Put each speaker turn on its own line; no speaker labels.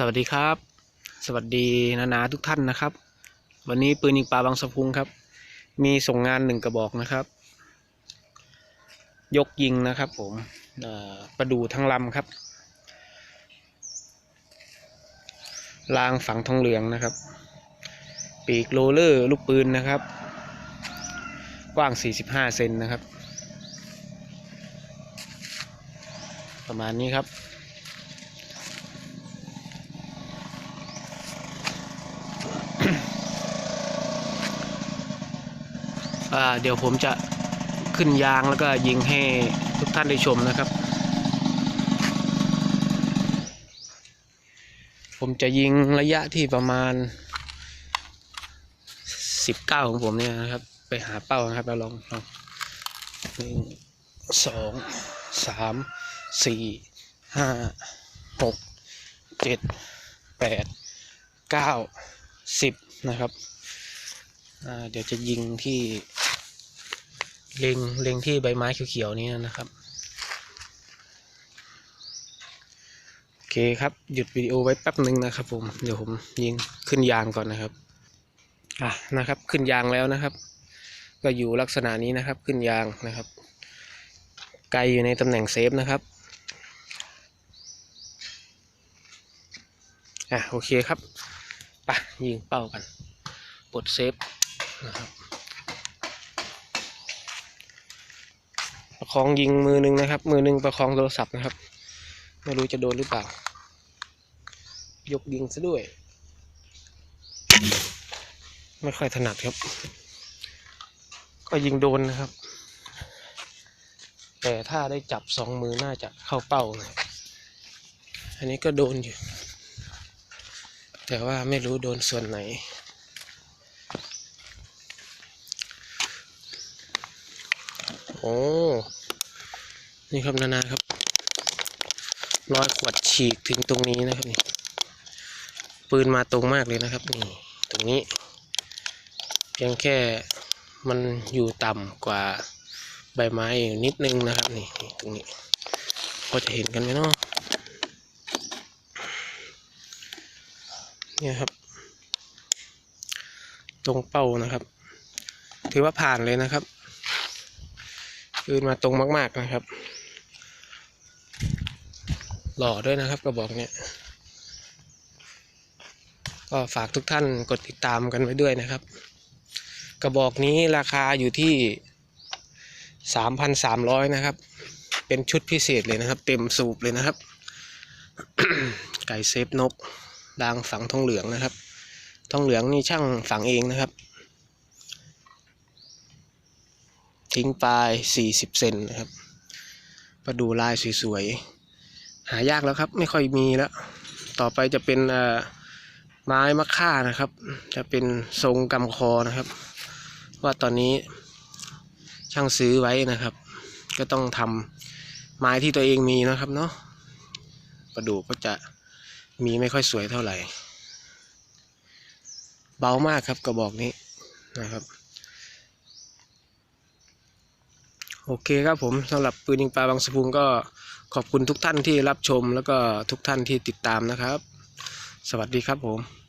สวัสดีครับ สวัสดีนานาทุกท่านนะครับ วันนี้ปืนยิงปลาบางสะพุงครับ มีส่งงานหนึ่งกระบอกนะครับ ยกยิงนะครับ ผมประดูทั้งลำครับรางฝังทองเหลืองนะครับ ปีกโรลเลอร์ลูกปืนนะครับ กว้าง 45 เซนนะครับ ประมาณนี้ครับ เดี๋ยวผมจะขึ้นยางแล้วก็ยิงให้ทุกท่านได้ชมนะครับ ผมจะยิงระยะที่ประมาณ 19 ของผมเนี่ยนะครับ ไปหาเป้านะครับแล้วลองลองหนึ่งสองสามสี่ห้าหกเจ็ดแปดเก้าสิบนะครับ เดี๋ยวจะยิงที่เล็งเล็งที่ใบไม้เขียวๆนี้นะครับโอเคครับหยุดวิดีโอไว้แป๊บหนึ่งนะครับผมเดี๋ยวผมยิงขึ้นยางก่อนนะครับอะนะครับขึ้นยางแล้วนะครับ ก็อยู่ลักษณะนี้นะครับขึ้นยางนะครับ ไกลอยู่ในตำแหน่งเซฟนะครับอะโอเคครับไปยิงเป้ากันปลดเซฟ นะครับประคองยิงมือหนึ่งนะครับ มือหนึ่งประคองโทรศัพท์นะครับ ไม่รู้จะโดนหรือเปล่า ยกยิงซะด้วย ไม่ค่อยถนัดครับ ก็ยิงโดนนะครับ แต่ถ้าได้จับสองมือน่าจะเข้าเป้านะอันนี้ก็โดนอยู่ แต่ว่าไม่รู้โดนส่วนไหน อ้นี่ครับนานาครับรอยขวดฉีกถึงตรงนี้นะครับนี่ปืนมาตรงมากเลยนะครับนี่ตรงนี้ เพียงแค่มันอยู่ต่ำกว่าใบไม้อยู่นิดนึงนะครับนี่นี่ตรงนี้พอจะเห็นกันไหมเนาะเนี่ยครับ ตรงเป้านะครับ ถือว่าผ่านเลยนะครับ ปืนมาตรงมาก ๆนะครับ หล่อด้วยนะครับกระบอกเนี้ยก็ฝากทุกท่านกดติดตามกันไว้ด้วยนะครับ กระบอกนี้ราคาอยู่ที่สามพันสามร้อยนะครับ เป็นชุดพิเศษเลยนะครับ เต็มสูบเลยนะครับ ไก่เซฟนกดางฝังทองเหลืองนะครับทองเหลืองนี่ช่างฝังเองนะครับ ทิ้งปลาย40เซนนะครับมาดูลายสวยๆ หายากแล้วครับ ไม่ค่อยมีแล้ว ต่อไปจะเป็นไม้มะค่านะครับ จะเป็นทรงกำคอนะครับ ว่าตอนนี้ช่างซื้อไว้นะครับ ก็ต้องทำไม้ที่ตัวเองมีนะครับเนาะประดูก็จะมีไม่ค่อยสวยเท่าไหร่ เบามากครับกระบอกนี้นะครับ โอเคครับผมสำหรับปืนยิงปลาบางสะพุงก็ขอบคุณทุกท่านที่รับชมแล้วก็ทุกท่านที่ติดตามนะครับ สวัสดีครับผม